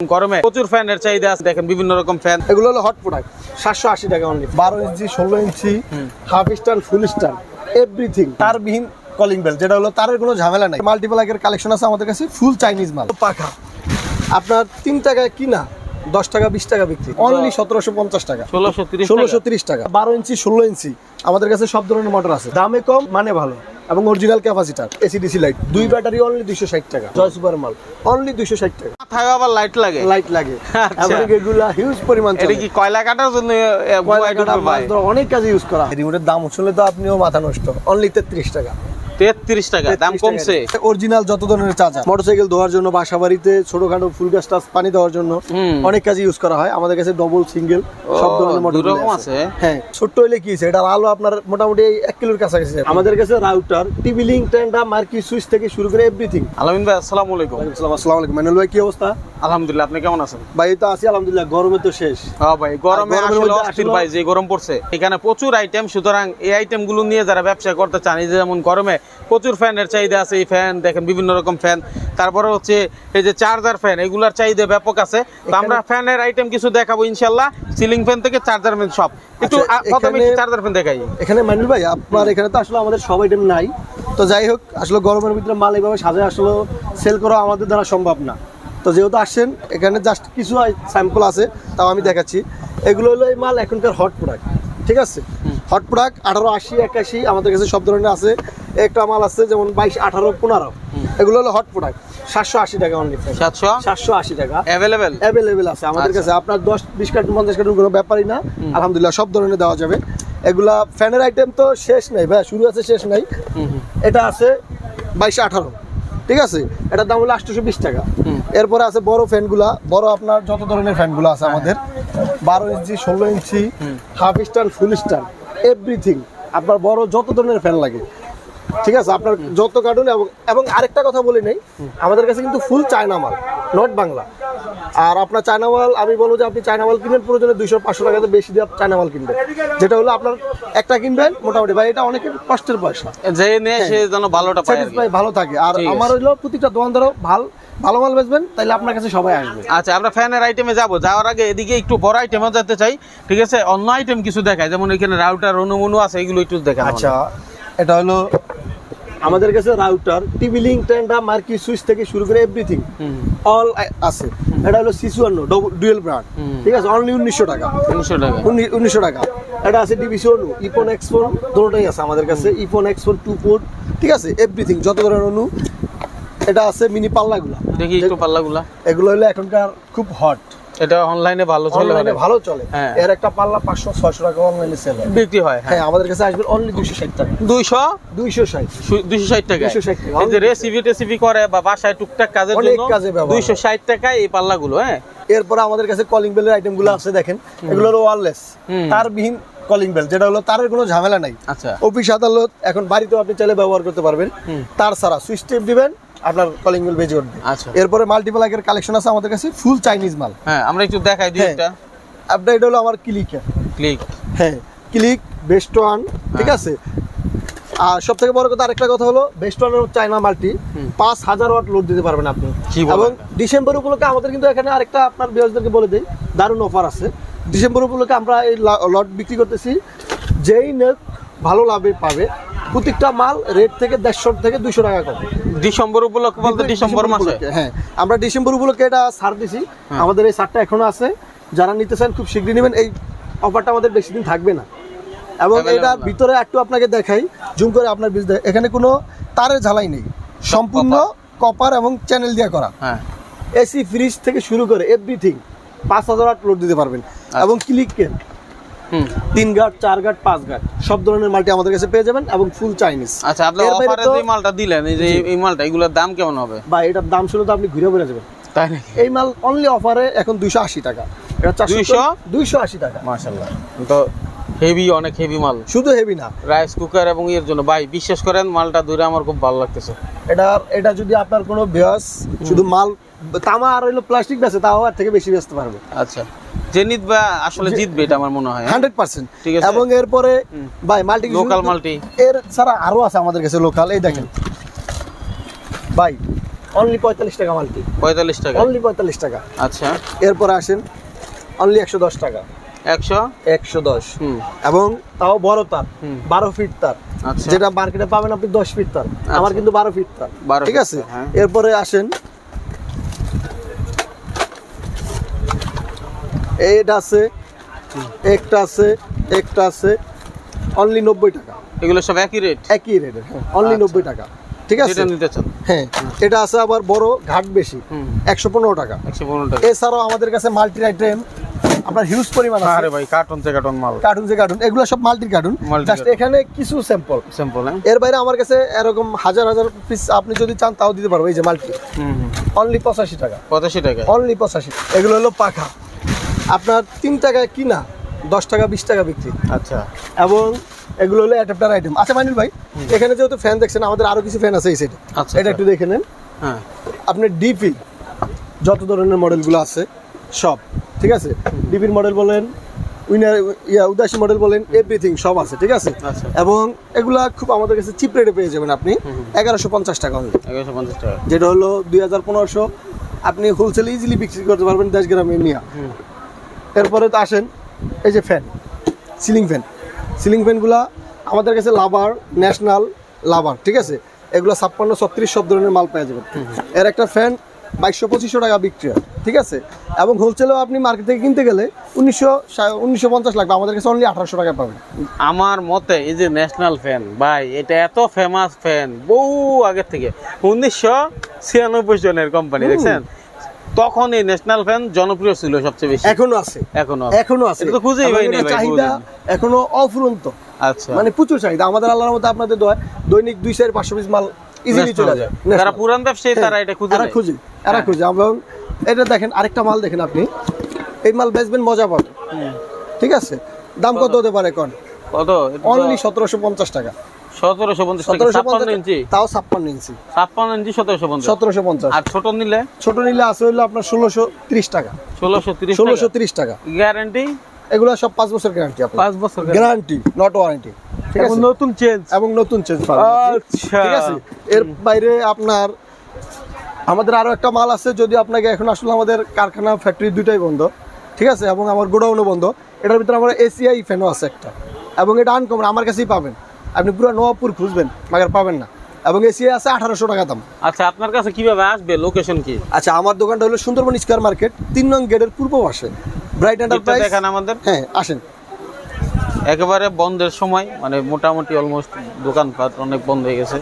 গরমে প্রচুর ফ্যানের চাহিদা আছে। দেখেন বিভিন্ন রকম ফ্যান। এগুলো হলো হট প্রোডাক্ট সাতশো আশি টাকা অনলি বারো ইঞ্চি ষোলো ইঞ্চি half star full star everything তারবিহীন calling bell যেটা হলো তারের কোনো ঝামেলা নাই। মাল্টিপ্লাকের কালেকশন আছে আমাদের কাছে ফুল চাইনিজ মাল। পাখা। আপনার তিন টাকায় কিনা দশ টাকা বিশ টাকা বিক্রি। অনলি সতেরোশো পঞ্চাশ টাকা। ষোলোশো তিরিশ টাকা। বারো ইঞ্চি ষোলো ইঞ্চি। আমাদের কাছে সব ধরনের মোটর আছে। দামে কম মানে ভালো। এবং original capacitor AC DC light দুই ব্যাটারি অনলি দুইশো ষাট টাকা। জয় সুপার মাল। অনলি দুইশো ষাট টাকা। মাথায় আবার লাইট লাগে। লাইট লাগে। আচ্ছা। এবং এগুলা হিউজ পরিমাণ এটা। কি কয়লা কাটার জন্য কয়লা কাটা, অনেক কাজে ইউজ করা। রিমোটের দাম শুনলে তো আপনিও মাথা নষ্ট। অনলি তেত্রিশ টাকা। তেত্রিশ টাকা দাম কমছে। অরিজিনাল যত ধরনের চার্জার। মোটরসাইকেল ধোয়ার জন্য বাসা বাড়িতে ছোটখাটো ফুল গাছ টাছ পানি দেওয়ার জন্য অনেক কাজে ইউজ করা হয়। আমাদের কাছে ডবল সিঙ্গেল সব ধরনের মোটর আছে? হ্যাঁ ছোট্ট হইলে কি হয়েছে? আলো আপনার মোটামুটি এক কিলোর কাছাকাছি। আমাদের কাছে রাউটার টিভি লিঙ্ক টেন্ডা মার্কি সুইচ থেকে শুরু করে এভরিথিং আলামিন ভাই আসসালামু আলাইকুম। আসসালামু। আলাইকুম। মানুল ভাই কি অবস্থা? আলহামদুলিল্লাহ আপনি কেমন আছেন? ভাই তো আছি আলহামদুলিল্লাহ। গরমে তো শেষ। হ্যাঁ ভাই গরমে আসলে অস্থির ভাই যে গরম পড়ছে। এখানে প্রচুর আইটেম সুতরাং এই আইটেমগুলো নিয়ে যারা ব্যবসা করতে চান এই যে যেমন গরমে প্রচুর ফ্যানের চাহিদা আছে এই ফ্যান দেখেন বিভিন্ন রকম ফ্যান। তারপরে হচ্ছে এই যে চার্জার ফ্যান এগুলার চাহিদা ব্যাপক আছে। তো আমরা ফ্যানের আইটেম কিছু দেখাবো ইনশাল্লাহ সিলিং ফ্যান থেকে চার্জার ফ্যান সব। একটু আচ্ছা, প্রথমে চার্জার ফ্যান দেখাই। এখানে মানুল ভাই আপনার এখানে তো আসলে আমাদের সব আইটেম নাই। তো যাই হোক আসলে গরমের ভিতরে মাল এইভাবে সাজায় আসলে সেল করা আমাদের দ্বারা সম্ভব না। তো যেহেতু আসছেন এখানে জাস্ট কিছু স্যাম্পল আছে তাও আমি দেখাচ্ছি। এগুলো হলো এই মাল এখনকার হট প্রোডাক্ট ঠিক আছে? হট প্রোডাক্ট আঠারো আশি একাশি আমাদের কাছে সব ধরনের আছে। একটা মাল আছে যেমন বাইশ আঠারো পনেরো। এগুলো হলো হট প্রোডাক্ট সাতশো আশি টাকা অনলি সাতশো? সাতশো আশি টাকা। অ্যাভেলেবেল অ্যাভেলেবেল আছে আমাদের আচ্ছা। কাছে। আপনার দশ বিশ কার্টুন পঞ্চাশ কার্টুন কোনো ব্যাপারই না। আলহামদুলিল্লাহ সব ধরনের দেওয়া যাবে। এগুলা ফ্যানের আইটেম তো শেষ নাই। ভাই শুরু আছে শেষ নাই। এটা আছে বাইশে আঠারো। ঠিক আছে? এটার দাম হলো আটশোশো বিশ টাকা। এরপরে আছে বড় ফ্যানগুলা। বড় আপনার যত ধরনের ফ্যানগুলো আছে আমাদের। বারো ইঞ্চি ষোলো ইঞ্চি half star full star everything আপনার বড় যত ধরনের ফ্যান লাগে। ঠিক আছে? আপনার যত কার্টুন এবং এবং আরেকটা কথা বলি নেই আমাদের কাছে কিন্তু ফুল চায়না মাল নট বাংলা। আর আপনার চায়না মাল আমি বলব যে আপনি চায়না মাল কিনবেন প্রয়োজনে দুইশো পাঁচশো টাকাতে বেশি দিয়ে চায়না মাল কিনবেন। যেটা হলো আপনার একটা কিনবেন মোটামুটি ভাই এটা অনেকের কষ্টের পয়সা। যে নিয়ে সে যেন ভালোটা ভালো থাকে। আর আমার হলো প্রতিটা দোকানদারও ভালো ভালো মাল বেচবেন তাহলে আপনার কাছে সবাই আসবে। আচ্ছা আমরা ফ্যানের আইটেমে যাব। যাওয়ার আগে এদিকে একটু বড় আইটেমও যেতে চাই। ঠিক আছে? অন্য আইটেম কিছু দেখায়। যেমন এখানে রাউটার অনুমনু আছে এগুলো একটু দেখা আচ্ছা এটা হলো আমাদের কাছে রাউটার টিভি লিঙ্ক টেন্ডা মার্কি সুইচ থেকে শুরু করে এভরিথিং অল আছে। এটা হলো সিসুয়ান্ন ডুয়েল ব্র্যান্ড ঠিক আছে? অনলি উনিশশো টাকা। তিনশো টাকা। উনি- উনিশশো টাকা। এটা আছে ডিবিসি অনু ইফোন এক্সফোন দুটোটাই আছে আমাদের কাছে। ইফোন এক্সফোন টু পোর্ট ঠিক আছে? এভরিথিং যত ধরনের অনু এটা আছে মিনি পাল্লাগুলো। দেখি একটু পাল্লাগুলা। এগুলো হলো এখনকার খুব হট এটা অনলাইনে ভালো চলে অনলাইনে ভালো চলে। হ্যাঁ। এর একটা পাল্লা পাঁচশো ছয়শো টাকা অনলাইনে সেল হয়। বিক্রি হয় হ্যাঁ। হ্যাঁ আমাদের কাছে আসবে অনলি দুশো ষাট টাকা। দুইশো? দুইশো ষাট। দুইশো ষাট টাকা 260 টাকা। এই যে রেসিপি টেসিপি করে বা বাসায় টুকটাক কাজের জন্য কাজে ব্যবহার দুইশো ষাট টাকায় এই পাল্লাগুলো হ্যাঁ? এরপরে আমাদের কাছে কলিং বেলের আইটেমগুলো আছে দেখেন। এগুলো হলো ওয়ারলেস হুম। তারবিহীন কলিং বেল যেটা হলো তারের কোনো ঝামেলা নাই। আচ্ছা। অফিস আদালত এখন বাড়িতেও আপনি চাইলে ব্যবহার করতে পারবেন। তার ছাড়া সুইচ টেপ দিবেন আপনার কলিং বেল বেজে উঠবে আচ্ছা। এরপরে মাল্টিপ্লাকের কালেকশন আছে আমাদের কাছে ফুল চাইনিজ মাল। হ্যাঁ আমরা একটু দেখাই দিই হ্যাঁ। এটা আপনার এটা হলো আমার ক্লিক ক্লিক হ্যাঁ ক্লিক বেস্ট ওয়ান ঠিক আছে? আর সব থেকে বড় কথা আরেকটা কথা হলো বেস্ট ওয়ান চাইনা মাল্টি পাঁচ হাজার ওয়াট লোড দিতে পারবেন আপনি। এবং ডিসেম্বর উপলক্ষে আমাদের কিন্তু এখানে আরেকটা আপনার বিয়ার্সদেরকে বলে দিই দারুণ অফার আছে। ডিসেম্বর উপলক্ষে আমরা এই লট বিক্রি করতেছি যেই নেক ভালো লাভে পাবে প্রত্যেকটা মাল রেট থেকে দেড়শো থেকে দুশো টাকা কম ডিসেম্বর উপলক্ষে বলতে ডিসেম্বর মাসে? হ্যাঁ। আমরা ডিসেম্বর উপলক্ষে এটা ছাড় দিছি। হ্যাঁ। আমাদের এই ছাড়টা এখনও আছে। যারা নিতে চান খুব শীঘ্রই নেবেন। এই অফারটা আমাদের বেশি দিন থাকবে না। এবং না। ভিতরে একটু আপনাকে দেখাই। জুম করে আপনার বিজ এখানে কোনো তারের ঝালাই নেই। সম্পূর্ণ কপার এবং চ্যানেল দিয়ে করা। হ্যাঁ। এসি ফ্রিজ থেকে শুরু করে এভরিথিং পাঁচ হাজার আট লোড দিতে পারবেন। এবং ক্লিক কেন তিন গার্ড চার গার্ড পাঁচ গার্ড সব ধরনের মাল্টি আমাদের কাছে পেয়ে যাবেন এবং ফুল চাইনিজ আচ্ছা আপনি অফারে যে মালটা দিলেন এই যে এই মালটা এগুলোর দাম কেমন হবে? বা এটার দাম শুনে তো আপনি ঘুরে বেড়ে যাবেন। তাই নাকি? এই মাল অনলি অফারে এখন দুইশো আশি টাকা। এটা 200? দুইশো? আশি টাকা। মাশাআল্লাহ। তো হেভি অনেক হেভি মাল। শুধু হেভি না। রাইস কুকার এবং এর জন্য। ভাই বিশ্বাস করেন মালটা ধরে আমার খুব ভালো লাগতেছে। এটা এটা যদি আপনার কোনো বেয়াস শুধু মাল তামা আর হইল প্লাস্টিক তাও আর থেকে বেশি বেচতে পারবে। আচ্ছা। যে আসলে জিতবে এটা আমার মনে হয় হ্যাঁ? Hundred percent. ঠিক আছে। এবং এরপরে ভাই মাল্টি Local multi। এর ছাড়া আরও আছে আমাদের কাছে লোকাল এই দেখেন। ভাই অনলি পঁয়তাল্লিশ টাকা মাল্টি। পঁয়তাল্লিশ টাকা। অনলি পঁয়তাল্লিশ টাকা। আচ্ছা। এরপরে আসেন অনলি একশো দশ টাকা। একশো? একশো দশ। হুম। এবং তাও বড় তার হুম। বারো ফিট তার। আচ্ছা। যেটা মার্কেটে পাবেন আপনি দশ ফিট তার। আমার কিন্তু বারো ফিট তার। ঠিক আছে? হ্যাঁ। এরপরে আসেন এইটা আছে একটা আছে একটা আছে অনলি নব্বই টাকা। এগুলো সব একই রেট একই রেটের অনলি আচ্ছা। নব্বই টাকা ঠিক আছে? যেটা নিতে চান। হ্যাঁ এটা আছে আবার বড় ঘাট বেশি একশো পনেরো টাকা। একশো পনেরো টাকা। এছাড়াও আমাদের কাছে মাল্টি আইটেম আপনার হিউজ পরিমাণ আছে। আরে ভাই কার্টুন থেকে কার্টুন মাল। কার্টুন যে কার্টুন এগুলো সব মাল্টি কার্টুন জাস্ট এখানে কিছু স্যাম্পল সিম্পল হ্যাঁ। এর বাইরে আমার কাছে এরকম হাজার হাজার পিস আপনি যদি চান তাও দিতে পারব এই যে মাল্টি হুম হুম। অনলি পঁচাশি টাকা। পঁচাশি টাকা। অনলি পঁচাশি এগুলো হলো পাখা। আপনার তিন টাকায় কিনা দশ টাকা বিশ টাকা বিক্রি। আচ্ছা। এবং এগুলো হলো অ্যাডাপ্টার আইটেম আচ্ছা মানিল ভাই এখানে যেহেতু ফ্যান দেখছেন আমাদের আরও কিছু ফ্যান আছে এই সাইডে আচ্ছা, এটা একটু দেখে নেন। হ্যাঁ। আপনার ডিপি যত ধরনের মডেলগুলো আছে সব ঠিক আছে? ডিপির মডেল বলেন উইনার ইয়া উদাসী মডেল বলেন এভরিথিং সব আছে ঠিক আছে? আচ্ছা। এবং এগুলা খুব আমাদের কাছে চিপ রেটে পেয়ে যাবেন আপনি এগারোশো পঞ্চাশ টাকা only। এগারোশো পঞ্চাশ টাকা। যেটা হলো দুই হাজার পনেরোশো আপনি হোলসেল ইজিলি বিক্রি করতে পারবেন দেশ গ্রামে নিয়ে। এরপরে তো আসেন এই যে ফ্যান সিলিং ফ্যান সিলিং ফ্যানগুলা আমাদের কাছে লাভার ন্যাশনাল লাভার ঠিক আছে? এগুলো ছাপ্পান্ন ছত্রিশ সব ধরনের মাল পেয়ে যাবেন এর একটা ফ্যান বাইশশো পঁচিশশো টাকা বিক্রি হয় ঠিক আছে? এবং হোলসেলেও আপনি মার্কেট থেকে কিনতে গেলে উনিশশো উনিশশো পঞ্চাশ লাগবে আমাদের কাছে অনলি আঠারোশো টাকা পাবেন। আমার মতে এই যে ন্যাশনাল ফ্যান ভাই এটা এত ফেমাস ফ্যান বহু আগের থেকে উনিশশো ছিয়ানব্বই জনের কোম্পানি দেখছেন? তখন এই ন্যাশনাল ফ্যান জনপ্রিয় ছিল সবচেয়ে বেশি। এখনও আছে। এখনও এখনও আছে। এটা তো খুঁজেই এটার ভাই চাহিদা এখনও অফুরন্ত। আচ্ছা। মানে প্রচুর চাহিদা। আমাদের আল্লাহর মধ্যে আপনাদের দয় দৈনিক দুই চার পাঁচশো পিস মাল ইজিলি চলে যায়। যারা পুরান ব্যবসায়ী হ্যাঁ, তারা এটা খুঁজে নেয়। খুঁজে এরা হ্যাঁ। খুঁজে। এবং এটা দেখেন আরেকটা মাল দেখেন আপনি। এই মাল বেচবেন মজা পাবেন। ঠিক আছে? দাম কত? হতে পারে কোন? কত? অনলি সতেরোশো পঞ্চাশ টাকা। সতেরোশো পঞ্চাশ ছাপ্পান্ন ইঞ্চি। তাও ছাপ্পান্ন ইঞ্চি। ছাপ্পান্ন ইঞ্চি সতেরোশো পঞ্চাশ। সতেরোশো পঞ্চাশ। আর ছোট নিলে? ছোট নিলে আছে হইল আপনার ষোলোশো ত্রিশ টাকা। ষোলোশো তিরিশ ষোলোশো ত্রিশ টাকা। গ্যারান্টি? এগুলো সব পাঁচ বছর গ্যারান্টি পাঁচ বছর গ্যারান্টি। নট ওয়ারেন্টি নতুন চেঞ্জ এবং নতুন চেঞ্জ আচ্ছা। ঠিক আছে? এর বাইরে আপনার আমাদের আরও একটা মাল আছে যদি আপনাকে এখন আসলে আমাদের কারখানা ফ্যাক্টরি দুটাই বন্ধ। ঠিক আছে? এবং আমার গোডাউনও বন্ধ। এটার ভিতরে আমার এসিআই ফ্যানও আছে একটা। এবং এটা আনকমন আমার কাছেই পাবেন। আপনি পুরো নবাবপুর খুঁজবেন মাগার পাবেন না। এবং এসি আছে আঠারোশো টাকা দাম। আচ্ছা আপনার কাছে কীভাবে আসবে? লোকেশন কি? আচ্ছা আমার দোকানটা হলো সুন্দরবন স্কোয়ার মার্কেট তিন নং গেটের পূর্ব পাশে ব্রাইট এন্টারপ্রাইজ দেখেন আমাদের। হ্যাঁ আসেন। একেবারে বন্ধের সময় মানে মোটামুটি অলমোস্ট দোকানপাট অনেক বন্ধ হয়ে গেছে।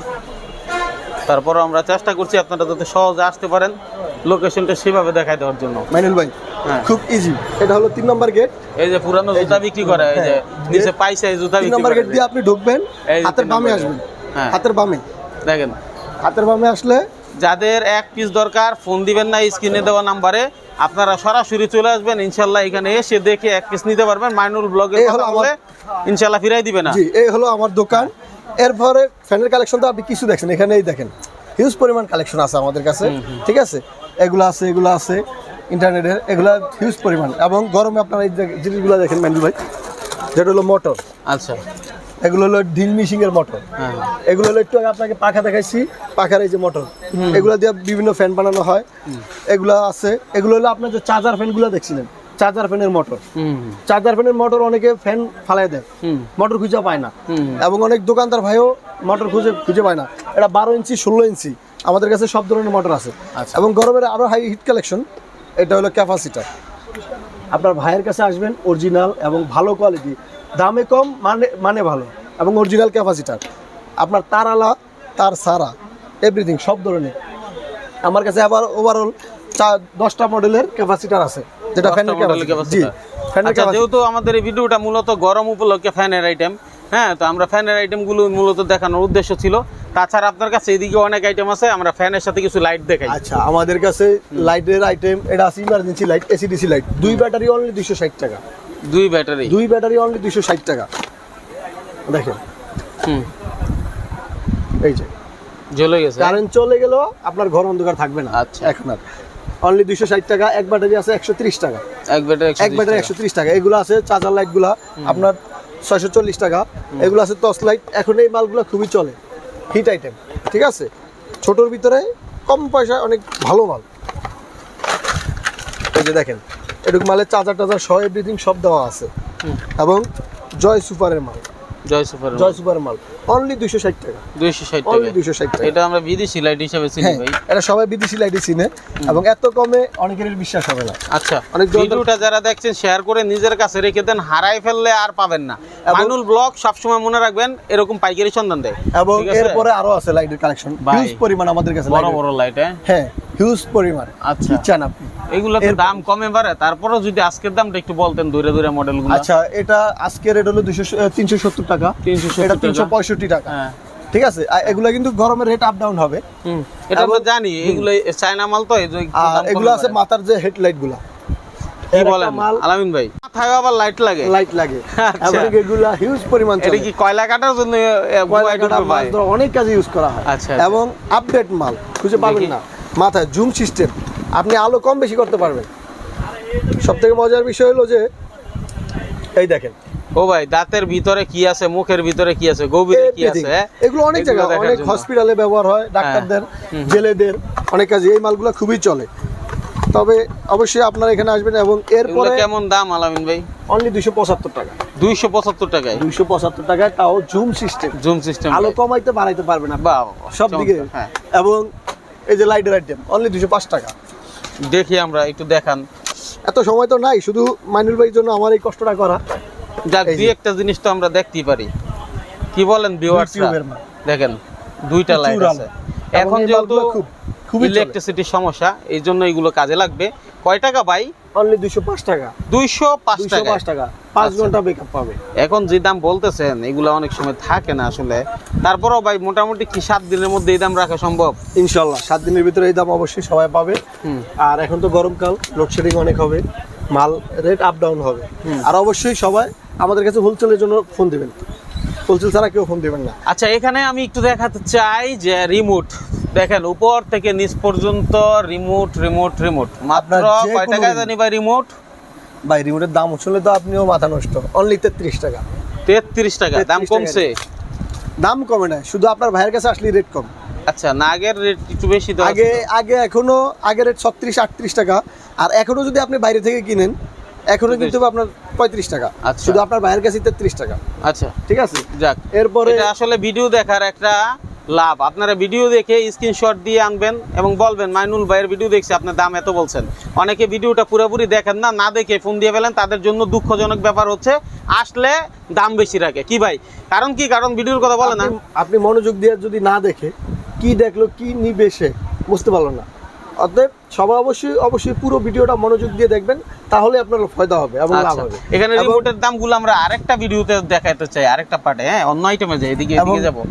তারপরও আমরা চেষ্টা করছি আপনারা যাতে সহজে আসতে পারেন লোকেশনটা সেভাবে দেখাই দেওয়ার জন্য। মাইনুল ভাই হ্যাঁ। খুব ইজি এটা হলো তিন নম্বর গেট এই যে পুরানো জুতা বিক্রি করে এই যে হ্যাঁ। নিচে পাইছে এই জুতা বিক্রি নম্বর গেট দিয়ে আপনি ঢুকবেন হাতের বামে আসবেন। হ্যাঁ। হাতের বামে। দেখেন। হাতের বামে আসলে যাদের এক পিস দরকার ফোন দিবেন না স্ক্রিনে দেওয়া নাম্বারে আপনারা সরাসরি চলে আসবেন ইনশাল্লাহ এখানে এসে দেখে এক পিস নিতে পারবেন। মাইনুল ব্লগে ইনশাল্লাহ ফিরাই দিবে না। জি এই হলো আমার দোকান। এরপরে ফ্যানের কালেকশন তো আপনি কিছু দেখছেন এখানেই দেখেন। হিউজ পরিমাণ কালেকশন আছে আমাদের কাছে ঠিক আছে? এগুলো আছে এগুলো আছে ইন্টারনেটের এগুলো হিউজ পরিমাণ। এবং গরমে আপনারা এই জিনিসগুলো দেখেন ম্যান্ডেল ভাই যেটা হলো মোটর আচ্ছা। এগুলো হলো ড্রিল মিশিং এর মোটর হ্যাঁ। এগুলো হলো একটু আগে আপনাকে পাখা দেখাইছি পাখার এই যে মোটর এগুলো দিয়ে বিভিন্ন ফ্যান বানানো হয়। এগুলো আছে এগুলো হলো আপনার যে চার্জার ফ্যানগুলো দেখছিলেন চার্জার ফ্যানের মোটর। হুম। চার্জার ফ্যানের মোটর অনেকে ফ্যান ফালাই দেয়। মোটর খুঁজে পায় না। এবং অনেক দোকানদার ভাইও মোটর খুঁজে খুঁজে পায় না। এটা বারো ইঞ্চি ষোলো ইঞ্চি। আমাদের কাছে সব ধরনের মোটর আছে। আচ্ছা। এবং গরমের আরও হাই হিট কালেকশন এটা হলো ক্যাপাসিটার আপনার ভাইয়ের কাছে আসবেন অরিজিনাল এবং ভালো কোয়ালিটি দামে কম মানে মানে ভালো। এবং অরিজিনাল ক্যাপাসিটার আপনার তার আলা তার সারা এভরিথিং সব ধরনের। আমার কাছে আবার ওভারঅল চার দশটা মডেলের ক্যাপাসিটার আছে। যেটা ফ্যানের ক্যাপাসিটি আচ্ছা যেহেতু আমাদের এই ভিডিওটা মূলত গরম উপলক্ষে ফ্যানের আইটেম হ্যাঁ তো আমরা ফ্যানের আইটেমগুলো মূলত দেখানোর উদ্দেশ্য ছিল। তাছাড়া আপনার কাছে এদিকে অনেক আইটেম আছে আমরা ফ্যানের সাথে কিছু লাইট দেখাই। আচ্ছা আমাদের কাছে লাইটের আইটেম এটা আছে emergency light AC DC light দুই ব্যাটারি অনলি দুইশো ষাট টাকা। দুই ব্যাটারি দুই ব্যাটারি অনলি দুইশো ষাট টাকা। দেখেন। হুম। এই যে। জ্বলে গেছে কারেন্ট চলে গেলেও আপনার ঘর অন্ধকার থাকবে না আচ্ছা। এখন আর। অনলি দুইশো ষাট টাকা এক ব্যাটারি আছে একশো ত্রিশ টাকা। এক ব্যাটারি এক ব্যাটারি একশো ত্রিশ টাকা। এগুলো আছে চার্জার লাইটগুলো আপনার ছয়শো চল্লিশ টাকা। এগুলো আছে টর্চ লাইট এখন এই মালগুলো খুবই চলে। হিট আইটেম ঠিক আছে? ছোটোর ভিতরে কম পয়সায় অনেক ভালো মাল। এই যে দেখেন এটুকু মালের চার্জার টাজার সহ এভরিথিং সব দেওয়া আছে। এবং জয় সুপারের মাল। জয় সুপার জয় সুপারের মাল। অনলি দুইশো ষাট টাকা। দুইশো ষাট অনলি টাকা দুইশো ষাট টাকা। এটা আমরা বিদেশি লাইট হিসাবে চিনি হ্যাঁ ভাই। এটা সবাই বিদেশি লাইটে চিনে এবং এত কমে অনেকের বিশ্বাস হবে না। আচ্ছা অনেক ভিডিওটা যারা দেখছেন শেয়ার করে নিজের কাছে রেখে দেন হারাই ফেললে আর পাবেন না। মাইনুল ব্লগ সবসময় মনে রাখবেন এরকম পাইকারি সন্ধান দেয়। এবং এরপরে আরও আছে লাইটের কালেকশন। হিউজ পরিমাণ আমাদের কাছে বড় বড় লাইট হ্যাঁ? হ্যাঁ। হিউজ পরিমাণ। আচ্ছা। চান আপনি। দাম কমে তারপরেও যদি আজকের দামটা একটু বলতেন দূরে দূরে মডেলগুলো। আচ্ছা এটা আজকে রেট হলো দুশো তিনশো সত্তর টাকা। 370 এটা তিনশো পঁয়ষট্টি টাকা। হ্যাঁ। ঠিক আছে? এগুলা কিন্তু গরমের রেট আপ ডাউন হবে। এটা আমরা জানি এগুলো চায়না মাল তো এগুলো আছে মাথার যে হেডলাইটগুলা। কি বলেন? আলামিন ভাই। মাথায় আবার লাইট লাগে। লাইট লাগে। আচ্ছা। এগুলা হিউজ পরিমাণ এটা কি কয়লা কাটার জন্য অনেক কাজে ইউজ করা হয়। আচ্ছা, আচ্ছা। এবং আপডেট মাল খুঁজে পাবেন না। মাথায় জুম সিস্টেম আপনি আলো কম বেশি করতে পারবেন। সব থেকে মজার বিষয় হলো যে এই দেখেন। ও ভাই দাঁতের ভিতরে কি আছে মুখের ভিতরে কি আছে গভীরে কি আছে হ্যাঁ? এগুলো অনেক জায়গায় অনেক হসপিটালে ব্যবহার হয় ডাক্তারদের জেলেদের অনেক কাজে এই মালগুলো খুবই চলে। তবে অবশ্যই আপনারা এখানে আসবেন এবং এরপরে কেমন দাম আলামিন ভাই? অনলি দুইশো পঁচাত্তর টাকা। দুইশো পঁচাত্তর টাকায়? দুইশো পঁচাত্তর টাকায় তাও জুম সিস্টেম। Zoom system. আলো কমাইতে বাড়াইতে পারবে না। বাহ সব দিকে হ্যাঁ। এবং এই যে লাইটের আইটেম অনলি দুশো পাঁচ টাকা। দেখি আমরা একটু দেখান। এত সময় তো নাই শুধু মাইনুল ভাইয়ের জন্য আমার এই কষ্টটা করা। যাক দুই একটা জিনিস তো আমরা দেখতেই পারি। কি বলেন ভিউয়ার্স টিউবের মাল। দেখেন দুইটা লাইট আছে। এখন যেহেতু ইলেকট্রিসিটির সমস্যা এই জন্য এগুলো কাজে লাগবে। কয় টাকা ভাই? অনলি দুশো পাঁচ টাকা। দুইশো পাঁচ টাকা পাঁচ টাকা। পাঁচ আচ্ছা। ঘণ্টা পাবে। এখন যে দাম বলতেছেন এগুলো অনেক সময় থাকে না আসলে। তারপরেও ভাই মোটামুটি কি সাত দিনের মধ্যে এই দাম রাখা সম্ভব? ইনশাল্লাহ সাত দিনের ভিতরে এই দাম অবশ্যই সবাই পাবে। আর এখন তো গরমকাল লোডশেডিং অনেক হবে মাল রেট আপ ডাউন হবে। আর অবশ্যই সবাই আমাদের কাছে হোলসেলের জন্য ফোন দিবেন। হোলসেল ছাড়া কেউ ফোন দিবেন না। আচ্ছা এখানে আমি একটু দেখাতে চাই যে রিমোট দেখেন উপর থেকে নিচ পর্যন্ত রিমোট রিমোট রিমোট মাত্র কয় remote। জানি ভাই রিমোট ভাই রিমোটের দাম শুনলে তো আপনিও মাথা নষ্ট। অনলি তেত্রিশ টাকা। তেত্রিশ টাকা দাম কমছে? দাম কমে না শুধু আপনার ভাইয়ের কাছে আসলে রেট কম। আচ্ছা না আগের রেট একটু বেশি দেওয়া আগে আগে এখনও আগে রেট ছত্রিশ আটত্রিশ টাকা আর এখনও যদি আপনি বাইরে থেকে কিনেন এখনও কিন্তু আপনার পঁয়ত্রিশ টাকা। আচ্ছা। শুধু আপনার ভাইয়ের কাছে তেত্রিশ টাকা। আচ্ছা। ঠিক আছে? যাক এরপরে আসলে ভিডিও দেখার একটা লাভ। আপনারা ভিডিও দেখে স্ক্রিনশট দিয়ে আনবেন এবং বলবেন মাইনুল ভাইয়ের ভিডিও দেখছি আপনার দাম এত বলছেন। অনেকে ভিডিওটা পুরোপুরি দেখেন না না দেখে ফোন দিয়ে ফেলেন তাদের জন্য দুঃখজনক ব্যাপার হচ্ছে আসলে দাম বেশি রাখে। কি ভাই? কারণ কি? কারণ ভিডিওর কথা বলে না? আপনি- মনোযোগ দিয়ে যদি না দেখে কি দেখল কি নিবে সে বুঝতে পারল না। অতএব সবাই অবশ্যই অবশ্যই পুরো ভিডিওটা মনোযোগ দিয়ে দেখবেন তাহলে আপনার ফায়দা হবে এবং লাভ আচ্ছা। হবে। এখানে রিমোটের দামগুলো আমরা আরেকটা ভিডিওতে দেখাতে চাই আরেকটা পার্টে হ্যাঁ অন্য আইটেমে যাই এদিকে এদিকে যাব।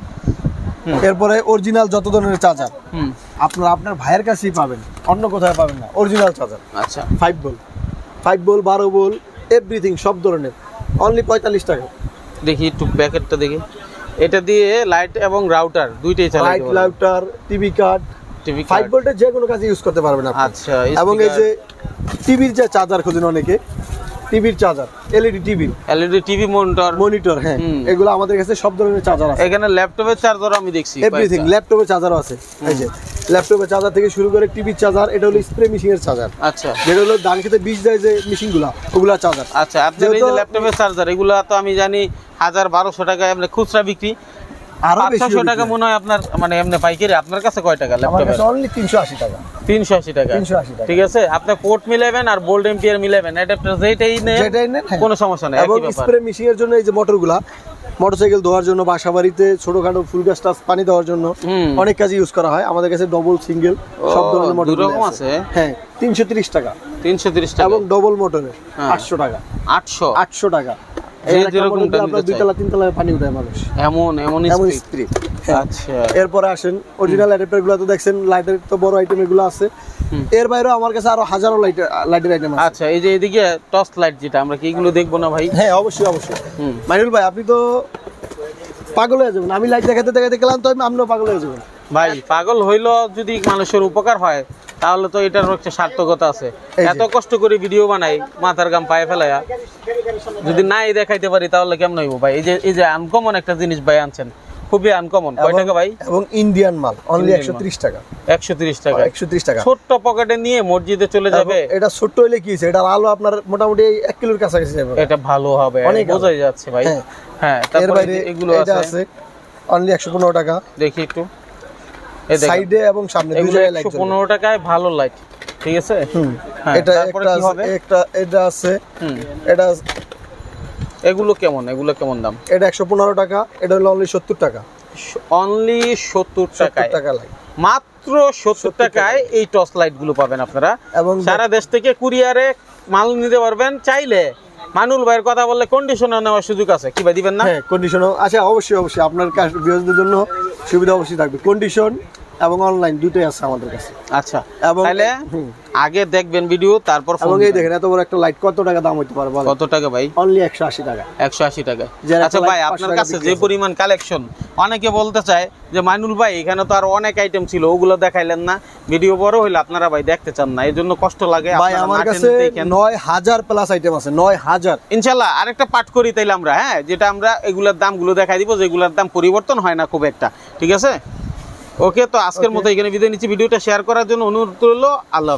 এরপরে অরিজিনাল যত ধরনের চার্জার আপনার আপনার ভাইয়ের কাছেই পাবেন অন্য কোথায় পাবেন না অরিজিনাল চার্জার। আচ্ছা। ফাইভ বল ফাইভ বল বারো বল এভরিথিং সব ধরনের অনলি পঁয়তাল্লিশ টাকা। দেখি একটু প্যাকেটটা দেখি। এটা দিয়ে লাইট এবং রাউটার দুইটাই চালাতে light router TV card TV five ভোল্টের যে কোনো কাজে ইউজ করতে পারবেন আপনি। আচ্ছা এবং এই যে টিভির যে চার্জার খোঁজেন অনেকে টিভির charger LED TV LED TV monitor monitor হ্যাঁ এগুলো আমাদের কাছে সব ধরনের চার্জার আছে। এখানে ল্যাপটপের চার্জার আমি দেখছি এভরিথিং ল্যাপটপের চার্জারও আছে। এই যে ল্যাপটপের চার্জার থেকে শুরু করে টিভির চার্জার এটা হলো স্প্রে মেশিনের চার্জার আচ্ছা। যেটা হলো ধান খেতে বীজ দেয় যে মেশিনগুলো ওগুলা চার্জার আচ্ছা আপনার এই যে ল্যাপটপের চার্জার এগুলো তো আমি জানি হাজার বারোশো টাকায় আপনি খুচরা বিক্রি। আরও বেশি টাকা মনে হয় আপনার মানে এমনি পাইকারি আপনার কাছে কয় টাকা আমার ল্যাপটপের অনলি তিনশো আশি টাকা। তিনশো আশি টাকা। 380 টাকা। ঠিক আছে? আপনি পোর্ট মিলাবেন আর বোল্ড এম্পিয়ার মিলাবেন অ্যাডাপ্টার যেটাই নেন যেটাই নেন, হ্যাঁ। কোনো সমস্যা নেই এবং স্প্রে মেশিনের জন্য এই যে মোটরগুলা মোটরসাইকেল ধোয়ার জন্য বাসা বাড়িতে ছোটখাটো ফুল গাছ টাছ পানি দেওয়ার জন্য অনেক কাজে ইউজ করা হয়। আমাদের কাছে ডবল সিঙ্গেল সব ধরনের মোটর দুই রকম আছে? হ্যাঁ তিনশো তিরিশ টাকা। তিনশো তিরিশ টাকা। এবং ডবল মোটরের হ্যাঁ। আটশো টাকা। আটশো? আটশো টাকা। পানি উঠায় মানুষ। এমন এমন এমন। আচ্ছা। এরপরে আসেন। অরিজিনালগুলো তো দেখছেন লাইটের তো বড় আইটেম এগুলো আছে। এর বাইরেও আমার কাছে আরও হাজারো লাইটের লাইটের আইটেম আছে। আচ্ছা এই যে এদিকে টর্চ লাইট যেটা আমরা কি এগুলো দেখব না ভাই? হ্যাঁ অবশ্যই অবশ্যই। ভাই আপনি তো পাগল হয়ে যাবেন। আমি লাইট দেখাতে দেখাতে গেলাম তো আপনিও পাগল হয়ে যাবেন ভাই পাগল হইল যদি মানুষের উপকার হয় তাহলে তো এটার একটা সার্থকতা আছে। এত কষ্ট করে ভিডিও বানাই মাথার গাম পায়ে ফেলাইয়া যদি নাই দেখাইতে পারি তাহলে কেমন হইব ভাই? এই যে এই যে আনকমন একটা জিনিস ভাই আনছেন খুবই আনকমন কয় টাকা ভাই? এবং ইন্ডিয়ান মাল অনলি Indian একশো মাল। ত্রিশ টাকা। একশো তিরিশ টাকা। একশো ত্রিশ টাকা। ছোট্ট পকেটে নিয়ে মসজিদে চলে যাবে? এটা ছোট্ট হইলে কি হয়েছে? এটা আলো আপনার মোটামুটি এই এক কিলোর কাছাকাছি যাবে। এটা ভালো হবে বোঝাই যাচ্ছে ভাই। হ্যাঁ। হ্যাঁ তারপরে এগুলো আছে। অনলি একশো পনেরো টাকা। দেখি একটু। সাইডে এবং সামনে দুই জায়গায় লাইট একশো পনেরো টাকায় ভালো লাইট ঠিক আছে? হ্যাঁ, এটা একটা? একটা এটা আছে হুম। এটা এগুলো কেমন? এগুলো কেমন দাম? এটা একশো পনেরো টাকা এটা হলো অনলি সত্তর টাকা। অনলি সত্তর সত্তর টাকায়। টাকা লাইট মাত্র সত্তর টাকায় এই টর্চ লাইটগুলো পাবেন আপনারা। এবং সারা দেশ থেকে কুরিয়ারে মাল নিতে পারবেন চাইলে মানুল ভাইয়ের কথা বললে কন্ডিশনার নেওয়ার সুযোগ আছে। কি ভাই, দিবেন না? হ্যাঁ কন্ডিশনও আচ্ছা অবশ্যই অবশ্যই। আপনার বিরোধীদের জন্য সুবিধা অবশ্যই থাকবে। কন্ডিশন এবং অনলাইন দুটোই আছে আমাদের কাছে। আচ্ছা এবং তাহলে আগে দেখবেন ভিডিও তারপর ফোন এবং এই দেখেন এত বড় একটা লাইট কত টাকা দাম হতে পারে কত টাকা ভাই? অনলি একশো আশি টাকা। একশো আশি টাকা। আচ্ছা ভাই আপনার কাছে যে পরিমাণ কালেকশন অনেকে বলতে চায় যে মাইনুল ভাই এখানে তো আর অনেক আইটেম ছিল ওগুলো দেখাইলেন না। ভিডিও বড় হইলে আপনারা ভাই দেখতে চান না এই জন্য কষ্ট লাগে ভাই আমার কাছে টেনে দেখেন। নয় হাজার প্লাস আইটেম আছে নয় হাজার। ইনশাল্লাহ আরেকটা পাঠ করি তাইলে আমরা হ্যাঁ? যেটা আমরা এগুলার দামগুলো দেখাই দিব যেগুলোর দাম পরিবর্তন হয় না খুব একটা ঠিক আছে? ওকে তো আজকের মতো এখানে বিদায় নিচ্ছি। ভিডিওটা শেয়ার করার জন্য অনুরোধ করল আল্লাহ